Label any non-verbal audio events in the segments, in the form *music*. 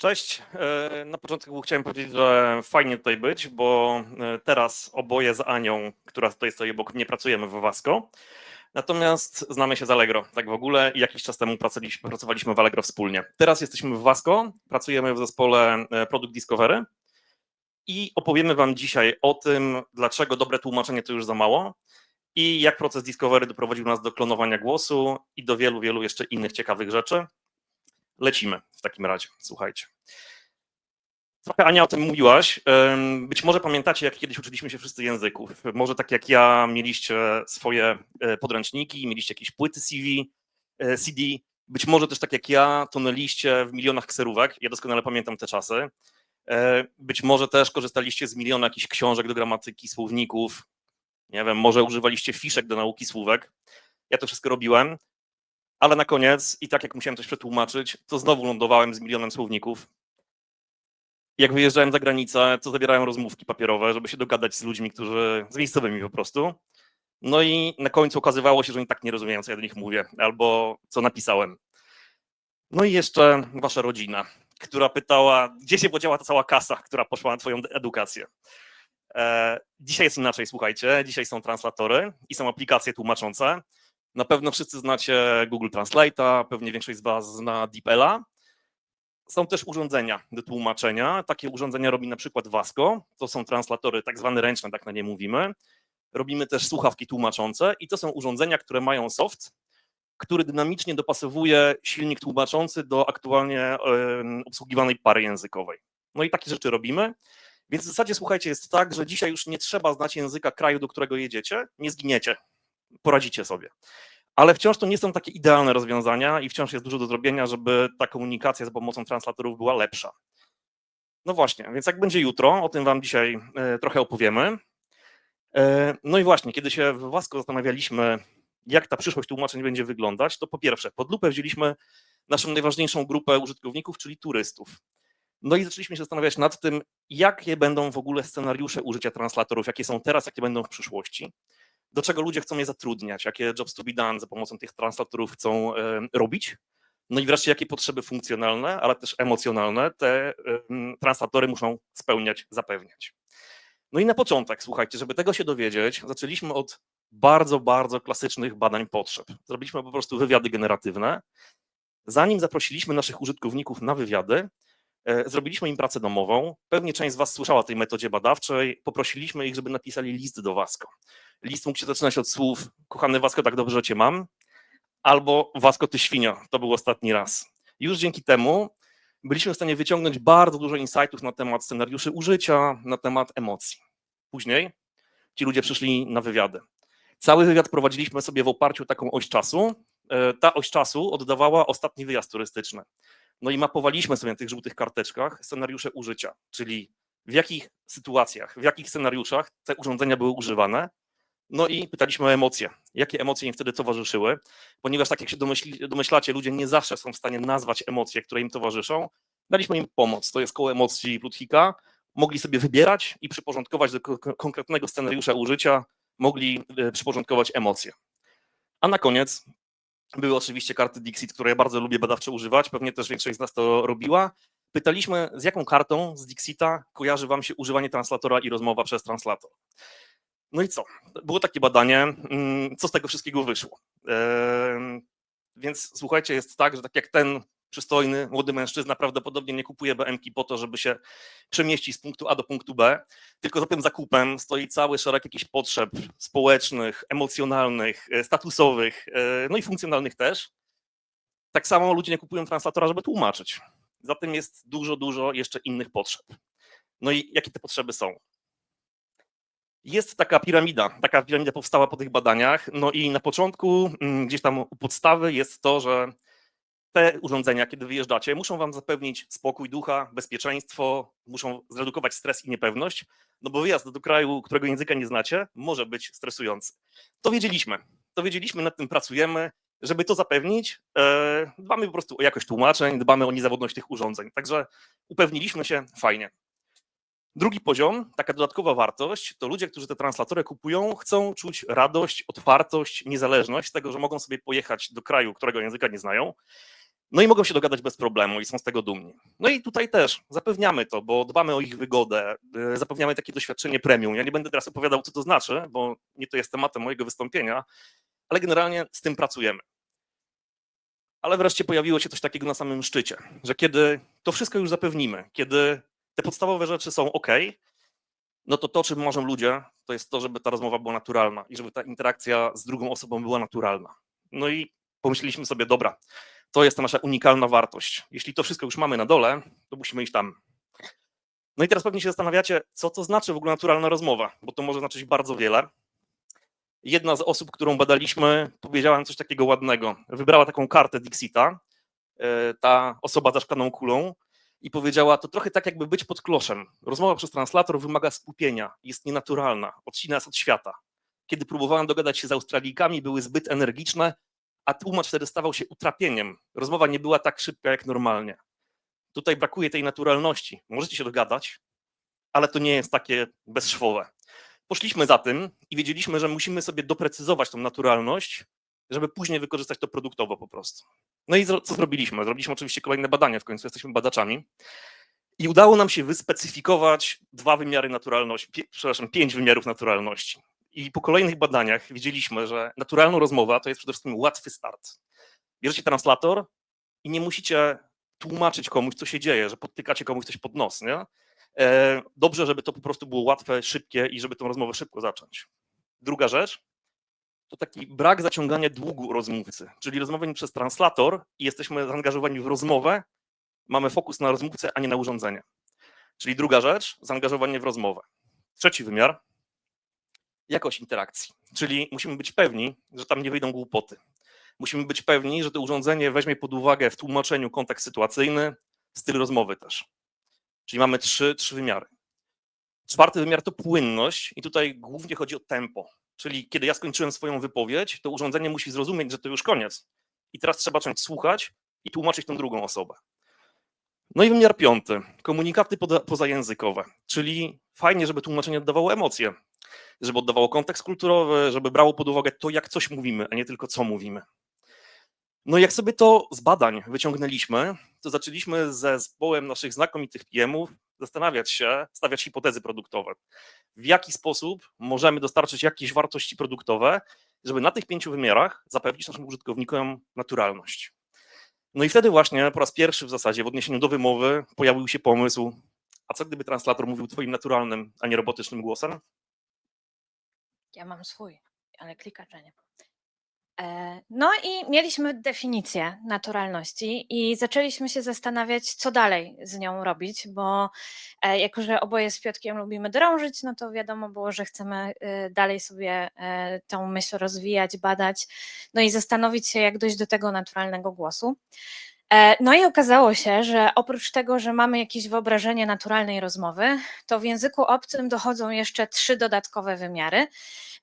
Cześć. E, Na początku chciałem powiedzieć, że fajnie tutaj być, bo e, teraz oboje z Anią, która tutaj stoi obok mnie, pracujemy w Wasco. Natomiast znamy się z Allegro, tak w ogóle, i jakiś czas temu pracowaliśmy, pracowaliśmy w Allegro wspólnie. Teraz jesteśmy w Wasco, pracujemy w zespole e, Product Discovery i opowiemy Wam dzisiaj o tym, dlaczego dobre tłumaczenie to już za mało i jak proces Discovery doprowadził nas do klonowania głosu i do wielu, wielu jeszcze innych ciekawych rzeczy. Lecimy w takim razie, słuchajcie. Trochę Ania o tym mówiłaś. Być może pamiętacie, jak kiedyś uczyliśmy się wszyscy języków. Może tak jak ja mieliście swoje e, podręczniki, mieliście jakieś płyty CV, e, CD. Być może też tak jak ja tonęliście w milionach kserówek. Ja doskonale pamiętam te czasy. E, Być może też korzystaliście z miliona jakichś książek do gramatyki, słowników. Nie wiem, może używaliście fiszek do nauki słówek. Ja to wszystko robiłem. Ale na koniec, i tak jak musiałem coś przetłumaczyć, to znowu lądowałem z milionem słowników. Jak wyjeżdżałem za granicę, to zabierałem rozmówki papierowe, żeby się dogadać z ludźmi, którzy, z miejscowymi po prostu. No i na końcu okazywało się, że oni tak nie rozumieją, co ja do nich mówię, albo co napisałem. No i jeszcze wasza rodzina, która pytała, gdzie się podziała ta cała kasa, która poszła na twoją edukację. E, Dzisiaj jest inaczej, słuchajcie. Dzisiaj są translatory i są aplikacje tłumaczące. Na pewno wszyscy znacie Google Translate'a, pewnie większość z Was zna DeepL'a. Są też urządzenia do tłumaczenia. Takie urządzenia robi na przykład Vasco. To są translatory tak zwane ręczne, tak na nie mówimy. Robimy też słuchawki tłumaczące i to są urządzenia, które mają soft, który dynamicznie dopasowuje silnik tłumaczący do aktualnie obsługiwanej pary językowej. No i takie rzeczy robimy. Więc w zasadzie słuchajcie, jest tak, że dzisiaj już nie trzeba znać języka kraju, do którego jedziecie, nie zginiecie poradzicie sobie. Ale wciąż to nie są takie idealne rozwiązania i wciąż jest dużo do zrobienia, żeby ta komunikacja za pomocą translatorów była lepsza. No właśnie, więc jak będzie jutro, o tym Wam dzisiaj e, trochę opowiemy. E, No i właśnie, kiedy się w Wasco zastanawialiśmy, jak ta przyszłość tłumaczeń będzie wyglądać, to po pierwsze, pod lupę wzięliśmy naszą najważniejszą grupę użytkowników, czyli turystów. No i zaczęliśmy się zastanawiać nad tym, jakie będą w ogóle scenariusze użycia translatorów, jakie są teraz, jakie będą w przyszłości do czego ludzie chcą je zatrudniać, jakie jobs to be done za pomocą tych translatorów chcą e, robić. No i wreszcie, jakie potrzeby funkcjonalne, ale też emocjonalne te translatory muszą spełniać, zapewniać. No i na początek, słuchajcie, żeby tego się dowiedzieć, zaczęliśmy od bardzo, bardzo klasycznych badań potrzeb. Zrobiliśmy po prostu wywiady generatywne. Zanim zaprosiliśmy naszych użytkowników na wywiady, zrobiliśmy im pracę domową. Pewnie część z Was słyszała o tej metodzie badawczej. Poprosiliśmy ich, żeby napisali list do Wasco. List mógł się zaczynać od słów kochany Wasko, tak dobrze cię mam, albo Wasko, ty świnio, to był ostatni raz. Już dzięki temu byliśmy w stanie wyciągnąć bardzo dużo insightów na temat scenariuszy użycia, na temat emocji. Później ci ludzie przyszli na wywiady. Cały wywiad prowadziliśmy sobie w oparciu o taką oś czasu. E, Ta oś czasu oddawała ostatni wyjazd turystyczny. No i mapowaliśmy sobie na tych żółtych karteczkach scenariusze użycia, czyli w jakich sytuacjach, w jakich scenariuszach te urządzenia były używane, no i pytaliśmy o emocje. Jakie emocje im wtedy towarzyszyły? Ponieważ, tak jak się domyśli, domyślacie, ludzie nie zawsze są w stanie nazwać emocje, które im towarzyszą. Daliśmy im pomoc. To jest koło emocji Ludwika. Mogli sobie wybierać i przyporządkować do ko- konkretnego scenariusza użycia, mogli e, przyporządkować emocje. A na koniec były oczywiście karty Dixit, które ja bardzo lubię badawczo używać. Pewnie też większość z nas to robiła. Pytaliśmy, z jaką kartą z Dixita kojarzy Wam się używanie translatora i rozmowa przez translator. No i co? Było takie badanie, mm, co z tego wszystkiego wyszło. Więc słuchajcie, jest tak, że tak jak ten przystojny młody mężczyzna prawdopodobnie nie kupuje BMki po to, żeby się przemieścić z punktu A do punktu B, tylko za tym zakupem stoi cały szereg jakichś potrzeb społecznych, emocjonalnych, e, statusowych, e, no i funkcjonalnych też. Tak samo ludzie nie kupują translatora, żeby tłumaczyć. Za tym jest dużo, dużo jeszcze innych potrzeb. No i jakie te potrzeby są? Jest taka piramida, taka piramida powstała po tych badaniach, no i na początku, mm, gdzieś tam u podstawy jest to, że te urządzenia, kiedy wyjeżdżacie, muszą wam zapewnić spokój ducha, bezpieczeństwo, muszą zredukować stres i niepewność, no bo wyjazd do kraju, którego języka nie znacie, może być stresujący. To wiedzieliśmy, to wiedzieliśmy, nad tym pracujemy, żeby to zapewnić, e, dbamy po prostu o jakość tłumaczeń, dbamy o niezawodność tych urządzeń, także upewniliśmy się, fajnie. Drugi poziom, taka dodatkowa wartość, to ludzie, którzy te translatory kupują, chcą czuć radość, otwartość, niezależność z tego, że mogą sobie pojechać do kraju, którego języka nie znają No i mogą się dogadać bez problemu i są z tego dumni. No i tutaj też zapewniamy to, bo dbamy o ich wygodę, y, zapewniamy takie doświadczenie premium. Ja nie będę teraz opowiadał, co to znaczy, bo nie to jest tematem mojego wystąpienia, ale generalnie z tym pracujemy. Ale wreszcie pojawiło się coś takiego na samym szczycie, że kiedy to wszystko już zapewnimy, kiedy te podstawowe rzeczy są ok, no to to, czym możemy ludzie, to jest to, żeby ta rozmowa była naturalna i żeby ta interakcja z drugą osobą była naturalna. No i pomyśleliśmy sobie, dobra, to jest ta nasza unikalna wartość. Jeśli to wszystko już mamy na dole, to musimy iść tam. No i teraz pewnie się zastanawiacie, co to znaczy w ogóle naturalna rozmowa, bo to może znaczyć bardzo wiele. Jedna z osób, którą badaliśmy, powiedziała nam coś takiego ładnego. Wybrała taką kartę Dixita, e, ta osoba za szklaną kulą, i powiedziała, to trochę tak jakby być pod kloszem. Rozmowa przez translator wymaga skupienia, jest nienaturalna, odcina nas od świata. Kiedy próbowałam dogadać się z Australijkami, były zbyt energiczne, a tłumacz wtedy stawał się utrapieniem. Rozmowa nie była tak szybka jak normalnie. Tutaj brakuje tej naturalności. Możecie się dogadać, ale to nie jest takie bezszwowe. Poszliśmy za tym i wiedzieliśmy, że musimy sobie doprecyzować tą naturalność, żeby później wykorzystać to produktowo po prostu. No i co zrobiliśmy? Zrobiliśmy oczywiście kolejne badania, w końcu jesteśmy badaczami. I udało nam się wyspecyfikować dwa wymiary naturalności, przepraszam, pięć wymiarów naturalności. I po kolejnych badaniach widzieliśmy, że naturalna rozmowa to jest przede wszystkim łatwy start. Bierzecie translator i nie musicie tłumaczyć komuś, co się dzieje, że podtykacie komuś coś pod nos. Nie? E, dobrze, żeby to po prostu było łatwe, szybkie i żeby tą rozmowę szybko zacząć. Druga rzecz to taki brak zaciągania długu rozmówcy, czyli rozmawianie przez translator i jesteśmy zaangażowani w rozmowę, mamy fokus na rozmówcę, a nie na urządzenie. Czyli druga rzecz, zaangażowanie w rozmowę. Trzeci wymiar, jakość interakcji, czyli musimy być pewni, że tam nie wyjdą głupoty. Musimy być pewni, że to urządzenie weźmie pod uwagę w tłumaczeniu kontekst sytuacyjny, styl rozmowy też. Czyli mamy trzy, trzy wymiary. Czwarty wymiar to płynność i tutaj głównie chodzi o tempo. Czyli kiedy ja skończyłem swoją wypowiedź, to urządzenie musi zrozumieć, że to już koniec. I teraz trzeba zacząć słuchać i tłumaczyć tą drugą osobę. No i wymiar piąty, komunikaty pozajęzykowe, czyli fajnie, żeby tłumaczenie oddawało emocje, żeby oddawało kontekst kulturowy, żeby brało pod uwagę to, jak coś mówimy, a nie tylko co mówimy. No jak sobie to z badań wyciągnęliśmy, to zaczęliśmy ze zespołem naszych znakomitych PM-ów zastanawiać się, stawiać hipotezy produktowe. W jaki sposób możemy dostarczyć jakieś wartości produktowe, żeby na tych pięciu wymiarach zapewnić naszym użytkownikom naturalność. No i wtedy właśnie po raz pierwszy w zasadzie w odniesieniu do wymowy pojawił się pomysł, a co gdyby translator mówił twoim naturalnym, a nie robotycznym głosem? Ja mam swój, ale klikacza nie. E, no i mieliśmy definicję naturalności i zaczęliśmy się zastanawiać, co dalej z nią robić, bo e, jako, że oboje z Piotkiem lubimy drążyć, no to wiadomo było, że chcemy y, dalej sobie e, tą myśl rozwijać, badać, no i zastanowić się, jak dojść do tego naturalnego głosu. No i okazało się, że oprócz tego, że mamy jakieś wyobrażenie naturalnej rozmowy, to w języku obcym dochodzą jeszcze trzy dodatkowe wymiary.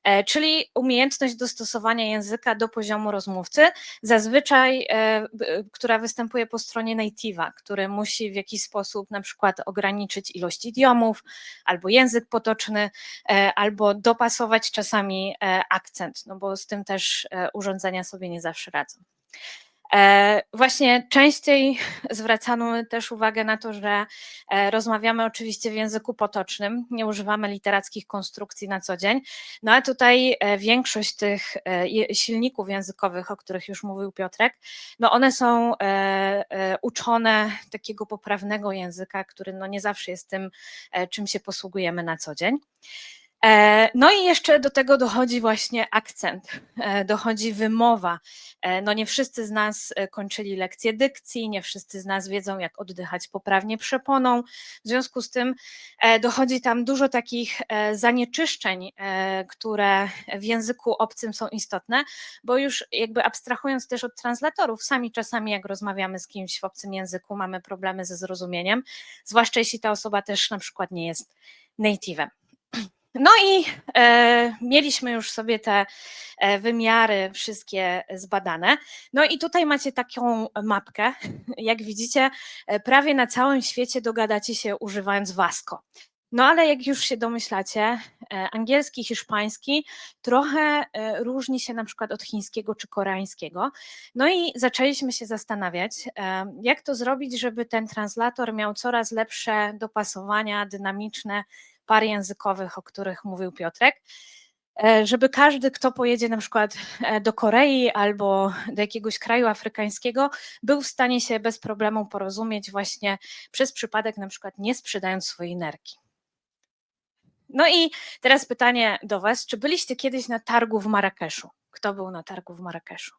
E, czyli umiejętność dostosowania języka do poziomu rozmówcy, zazwyczaj, e, która występuje po stronie native'a, który musi w jakiś sposób na przykład ograniczyć ilość idiomów, albo język potoczny, e, albo dopasować czasami akcent, no bo z tym też urządzenia sobie nie zawsze radzą. E, właśnie częściej *laughs* zwracano też uwagę na to, że e, rozmawiamy oczywiście w języku potocznym, nie używamy literackich konstrukcji na co dzień, no a tutaj e, większość tych silników językowych, o których już mówił Piotrek, no one są uczone takiego poprawnego języka, który no nie zawsze jest tym, czym się posługujemy na co dzień. E, no i jeszcze do tego dochodzi właśnie akcent, e, dochodzi wymowa. E, no nie wszyscy z nas kończyli lekcje dykcji, nie wszyscy z nas wiedzą, jak oddychać poprawnie przeponą. W związku z tym dochodzi tam dużo takich zanieczyszczeń, które w języku obcym są istotne, bo już jakby abstrahując też od translatorów, sami czasami jak rozmawiamy z kimś w obcym języku, mamy problemy ze zrozumieniem, zwłaszcza jeśli ta osoba też na przykład nie jest native'em. No i e, mieliśmy już sobie te e, wymiary wszystkie zbadane. No i tutaj macie taką mapkę. Jak widzicie, e, prawie na całym świecie dogadacie się używając Wasco. No ale jak już się domyślacie, e, angielski, hiszpański trochę różni się na przykład od chińskiego czy koreańskiego. No i zaczęliśmy się zastanawiać, jak to zrobić, żeby ten translator miał coraz lepsze dopasowania dynamiczne par językowych, o których mówił Piotrek. e, Żeby każdy, kto pojedzie na przykład e, do Korei albo do jakiegoś kraju afrykańskiego, był w stanie się bez problemu porozumieć właśnie przez przypadek na przykład nie sprzedając swojej nerki. No i teraz pytanie do Was, czy byliście kiedyś na targu w Marrakeszu? Kto był na targu w Marrakeszu?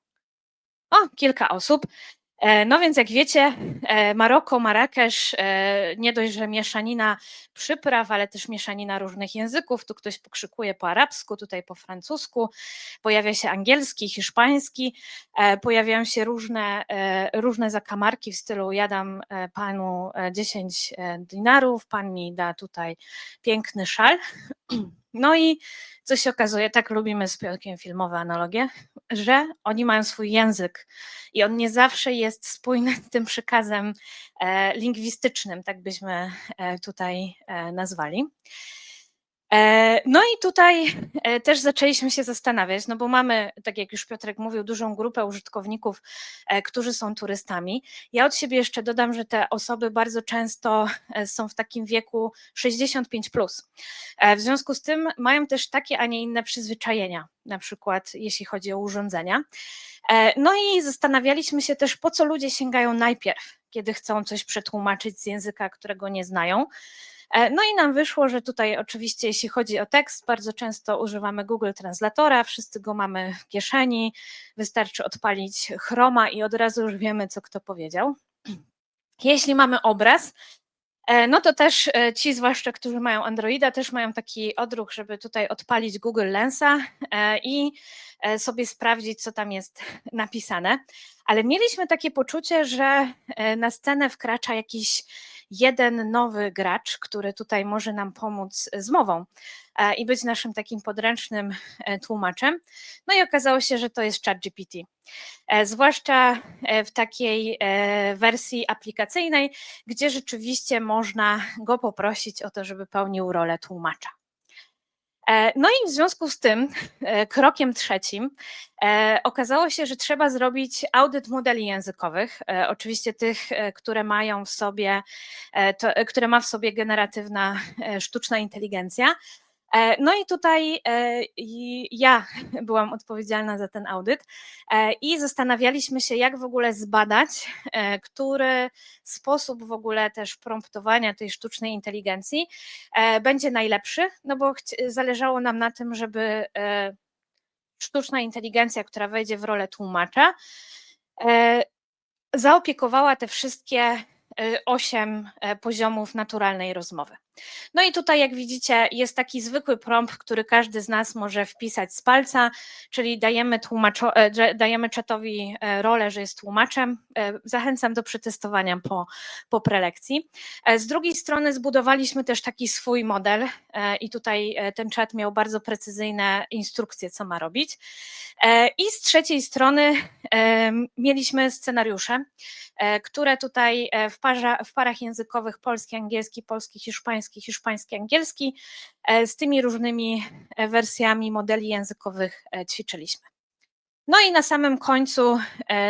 O, kilka osób. E, No więc jak wiecie, e, Maroko, Marrakesz, e, nie dość, że mieszanina przypraw, ale też mieszanina różnych języków. Tu ktoś pokrzykuje po arabsku, tutaj po francusku. Pojawia się angielski, hiszpański. Pojawiają się różne, różne zakamarki w stylu ja dam panu e, 10 e, dinarów, pan mi da tutaj piękny szal. *clears throat* No i co się okazuje, tak lubimy z Piotrkiem filmowe analogie, że oni mają swój język i on nie zawsze jest spójny z tym przekazem e, lingwistycznym, tak byśmy e, tutaj e, nazwali. E, No i tutaj e, też zaczęliśmy się zastanawiać, no bo mamy, tak jak już Piotrek mówił, dużą grupę użytkowników, e, którzy są turystami. Ja od siebie jeszcze dodam, że te osoby bardzo często są w takim wieku 65. Plus. W związku z tym mają też takie, a nie inne przyzwyczajenia, na przykład jeśli chodzi o urządzenia. No i zastanawialiśmy się też, po co ludzie sięgają najpierw, kiedy chcą coś przetłumaczyć z języka, którego nie znają. E, No i nam wyszło, że tutaj oczywiście jeśli chodzi o tekst, bardzo często używamy Google Translatora, wszyscy go mamy w kieszeni, wystarczy odpalić Chroma i od razu już wiemy, co kto powiedział. Jeśli mamy obraz, e, no to też e, ci, zwłaszcza którzy mają Androida, też mają taki odruch, żeby tutaj odpalić Google Lensa i sobie sprawdzić, co tam jest *laughs* napisane. Ale mieliśmy takie poczucie, że na scenę wkracza jakiś jeden nowy gracz, który tutaj może nam pomóc z mową e, i być naszym takim podręcznym e, tłumaczem. No i okazało się, że to jest ChatGPT. E, Zwłaszcza w takiej wersji aplikacyjnej, gdzie rzeczywiście można go poprosić o to, żeby pełnił rolę tłumacza. E, No i w związku z tym, e, krokiem trzecim, e, okazało się, że trzeba zrobić audyt modeli językowych, oczywiście tych, które mają w sobie, to, które ma w sobie generatywna sztuczna inteligencja. E, No i tutaj e, ja *laughs* byłam odpowiedzialna za ten audyt e, i zastanawialiśmy się, jak w ogóle zbadać, który sposób w ogóle też promptowania tej sztucznej inteligencji będzie najlepszy, no bo zależało nam na tym, żeby sztuczna inteligencja, która wejdzie w rolę tłumacza, zaopiekowała te wszystkie osiem poziomów naturalnej rozmowy. No i tutaj, jak widzicie, jest taki zwykły prompt, który każdy z nas może wpisać z palca, czyli dajemy, e, dajemy czatowi e, rolę, że jest tłumaczem. E, Zachęcam do przetestowania po, po prelekcji. Z drugiej strony zbudowaliśmy też taki swój model i tutaj ten czat miał bardzo precyzyjne instrukcje, co ma robić. I z trzeciej strony mieliśmy scenariusze, które tutaj w, parza, w parach językowych polski, angielski, polski, hiszpański, hiszpański, angielski e, z tymi różnymi e, wersjami modeli językowych e, ćwiczyliśmy. No i na samym końcu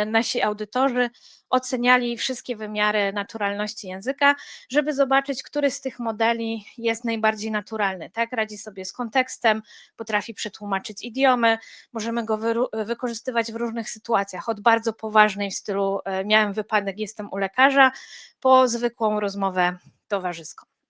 nasi audytorzy oceniali wszystkie wymiary naturalności języka, żeby zobaczyć, który z tych modeli jest najbardziej naturalny. Tak, radzi sobie z kontekstem, potrafi przetłumaczyć idiomy, możemy go wykorzystywać w różnych sytuacjach, od bardzo poważnej w stylu miałem wypadek, jestem u lekarza, po zwykłą rozmowę towarzyską.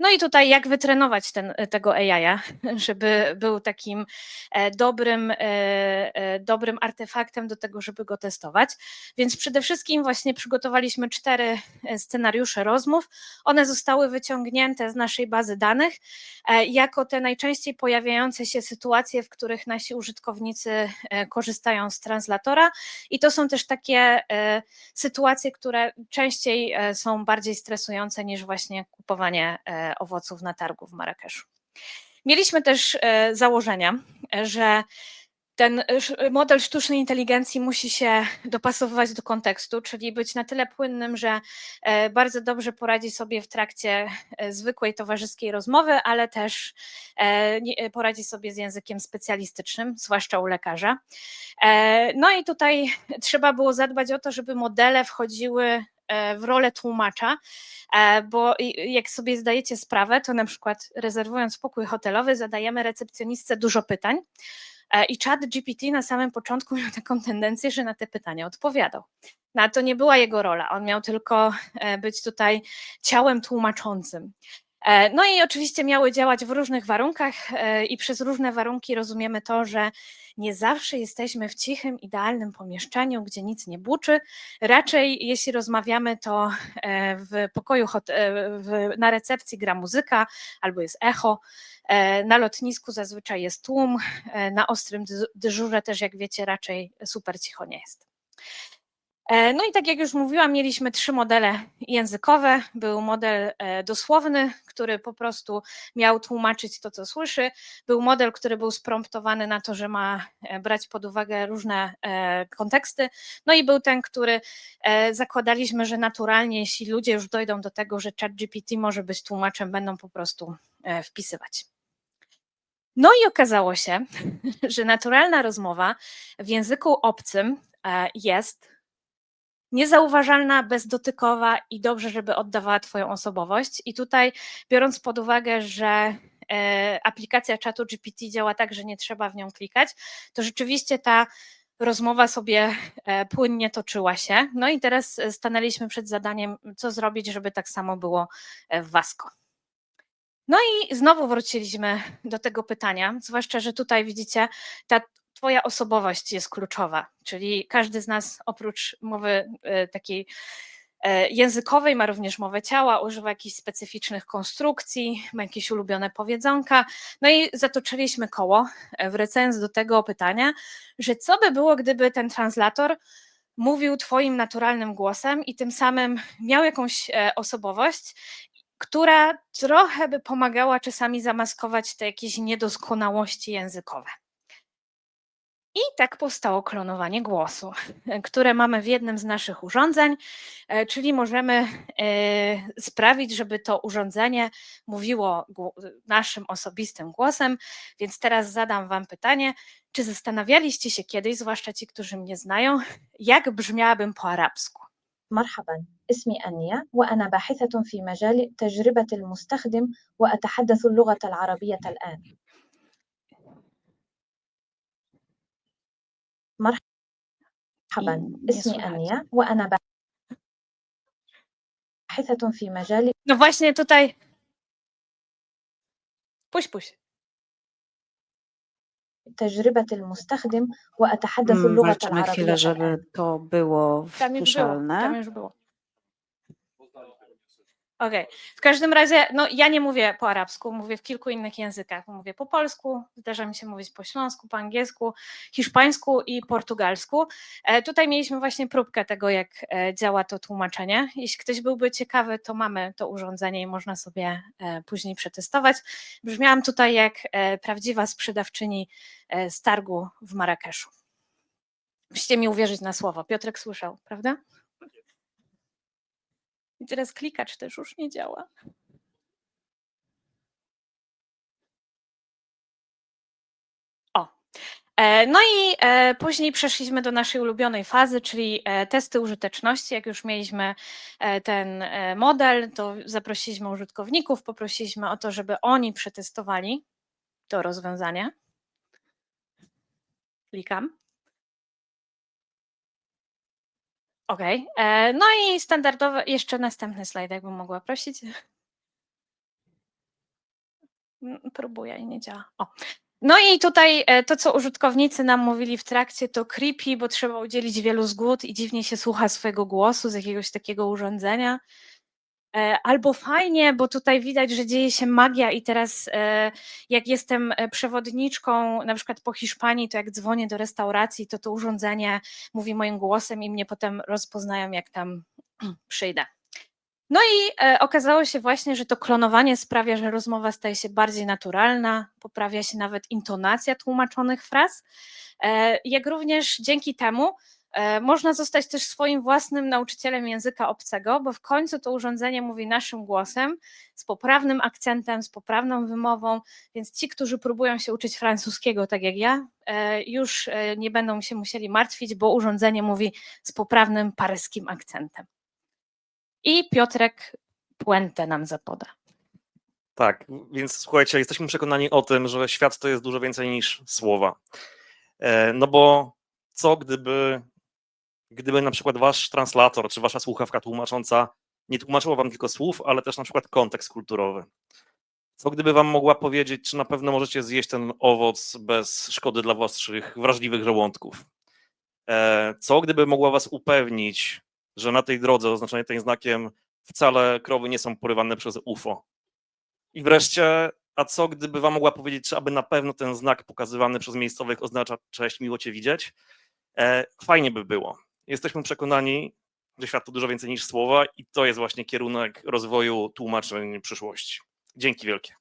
No i tutaj jak wytrenować ten, tego AI, *laughs* żeby był takim e, dobrym, e, e, dobrym artefaktem do tego, żeby go testować. Więc przede wszystkim właśnie przygotowaliśmy cztery e, scenariusze rozmów. One zostały wyciągnięte z naszej bazy danych e, jako te najczęściej pojawiające się sytuacje, w których nasi użytkownicy e, korzystają z translatora. I to są też takie e, sytuacje, które częściej e, są bardziej stresujące niż właśnie kupowanie e, owoców na targu w Marrakeszu. Mieliśmy też e, założenia, e, że ten sz- model sztucznej inteligencji musi się dopasowywać do kontekstu, czyli być na tyle płynnym, że e, bardzo dobrze poradzi sobie w trakcie e, zwykłej towarzyskiej rozmowy, ale też e, e, poradzi sobie z językiem specjalistycznym, zwłaszcza u lekarza. E, No i tutaj trzeba było zadbać o to, żeby modele wchodziły e, w rolę tłumacza, e, bo jak sobie zdajecie sprawę, to na przykład rezerwując pokój hotelowy, zadajemy recepcjonistce dużo pytań. E, I chat GPT na samym początku *laughs* miał taką tendencję, że na te pytania odpowiadał. No, to nie była jego rola, on miał tylko e, być tutaj ciałem tłumaczącym. E, No i oczywiście miały działać w różnych warunkach, e, i przez różne warunki rozumiemy to, że nie zawsze jesteśmy w cichym, idealnym pomieszczeniu, gdzie nic nie buczy. Raczej, jeśli rozmawiamy, to e, w pokoju, na recepcji gra muzyka albo jest echo. Na lotnisku zazwyczaj jest tłum, na ostrym dyż- dyżurze też, jak wiecie, raczej super cicho nie jest. E, No i tak jak już mówiłam, mieliśmy trzy modele językowe. Był model e, dosłowny, który po prostu miał tłumaczyć to, co słyszy. Był model, który był spromptowany na to, że ma e, brać pod uwagę różne konteksty. No i był ten, który zakładaliśmy, że naturalnie, jeśli ludzie już dojdą do tego, że ChatGPT może być tłumaczem, będą po prostu wpisywać. No i okazało się, *laughs* że naturalna rozmowa w języku obcym jest niezauważalna, bezdotykowa i dobrze, żeby oddawała Twoją osobowość. I tutaj, biorąc pod uwagę, że e, aplikacja czatu GPT działa tak, że nie trzeba w nią klikać, to rzeczywiście ta rozmowa sobie e, płynnie toczyła się. No i teraz stanęliśmy przed zadaniem, co zrobić, żeby tak samo było e, w Wasco. No i znowu wróciliśmy do tego pytania, zwłaszcza, że tutaj widzicie, ta Twoja osobowość jest kluczowa, czyli każdy z nas oprócz mowy e, takiej e, językowej ma również mowę ciała, używa jakichś specyficznych konstrukcji, ma jakieś ulubione powiedzonka. No i zatoczyliśmy koło, e, wracając do tego pytania, że co by było, gdyby ten translator mówił Twoim naturalnym głosem i tym samym miał jakąś osobowość, która trochę by pomagała czasami zamaskować te jakieś niedoskonałości językowe. I tak powstało klonowanie głosu, *laughs* które mamy w jednym z naszych urządzeń, e, czyli możemy e, sprawić, żeby to urządzenie mówiło gło- naszym osobistym głosem. Więc teraz zadam Wam pytanie, czy zastanawialiście się kiedyś, zwłaszcza ci, którzy mnie znają, *laughs* jak brzmiałabym po arabsku? مرحبا اسمي أنيا وأنا باحثة في مجال تجربة المستخدم وأتحدث اللغة العربية الآن مرحبا Nie اسمي słychać. أنيا وأنا باحثة في مجال No właśnie tutaj. Puść, puść. تجربة المستخدم وأتحدث Mm, اللغة Walczymy العربية chwilę, الآن żeby to było Tam już było. Tam słyszalne. już było. Okej. W każdym razie, no ja nie mówię po arabsku, mówię w kilku innych językach. Mówię po polsku, zdarza mi się mówić po śląsku, po angielsku, hiszpańsku i portugalsku. E, tutaj mieliśmy właśnie próbkę tego, jak e, działa to tłumaczenie. Jeśli ktoś byłby ciekawy, to mamy to urządzenie i można sobie e, później przetestować. Brzmiałam tutaj jak e, prawdziwa sprzedawczyni e, z targu w Marrakeszu. Musicie mi uwierzyć na słowo. Piotrek słyszał, prawda? I teraz klikacz też już nie działa. O. E, No i e, później przeszliśmy do naszej ulubionej fazy, czyli e, testy użyteczności. Jak już mieliśmy ten model, to zaprosiliśmy użytkowników, poprosiliśmy o to, żeby oni przetestowali to rozwiązanie. Klikam. Okej. e, No i standardowe, jeszcze następny slajd, jakbym mogła prosić. Mm, Próbuję i nie działa. O. No i tutaj e, to, co użytkownicy nam mówili w trakcie, to creepy, bo trzeba udzielić wielu zgód i dziwnie się słucha swojego głosu z jakiegoś takiego urządzenia. E, Albo fajnie, bo tutaj widać, że dzieje się magia i teraz e, jak jestem e, przewodniczką na przykład po Hiszpanii, to jak dzwonię do restauracji, to to urządzenie mówi moim głosem i mnie potem rozpoznają, jak tam *clears throat* przyjdę. No i okazało się właśnie, że to klonowanie sprawia, że rozmowa staje się bardziej naturalna, poprawia się nawet intonacja tłumaczonych fraz, jak również dzięki temu można zostać też swoim własnym nauczycielem języka obcego, bo w końcu to urządzenie mówi naszym głosem, z poprawnym akcentem, z poprawną wymową, więc ci, którzy próbują się uczyć francuskiego, tak jak ja, e, już e, nie będą się musieli martwić, bo urządzenie mówi z poprawnym paryskim akcentem. I Piotrek puentę nam zapoda. Tak, więc słuchajcie, jesteśmy przekonani o tym, że świat to jest dużo więcej niż słowa. E, No bo co gdyby, gdyby na przykład wasz translator czy wasza słuchawka tłumacząca nie tłumaczyła wam tylko słów, ale też na przykład kontekst kulturowy? Co gdyby wam mogła powiedzieć, czy na pewno możecie zjeść ten owoc bez szkody dla waszych wrażliwych żołądków? E, Co gdyby mogła was upewnić, że na tej drodze oznaczonej tym znakiem wcale krowy nie są porywane przez UFO? I wreszcie, a co gdyby wam mogła powiedzieć, czy aby na pewno ten znak pokazywany przez miejscowych oznacza cześć, miło cię widzieć? E, fajnie by było. Jesteśmy przekonani, że świat to dużo więcej niż słowa i to jest właśnie kierunek rozwoju tłumaczeń przyszłości. Dzięki wielkie.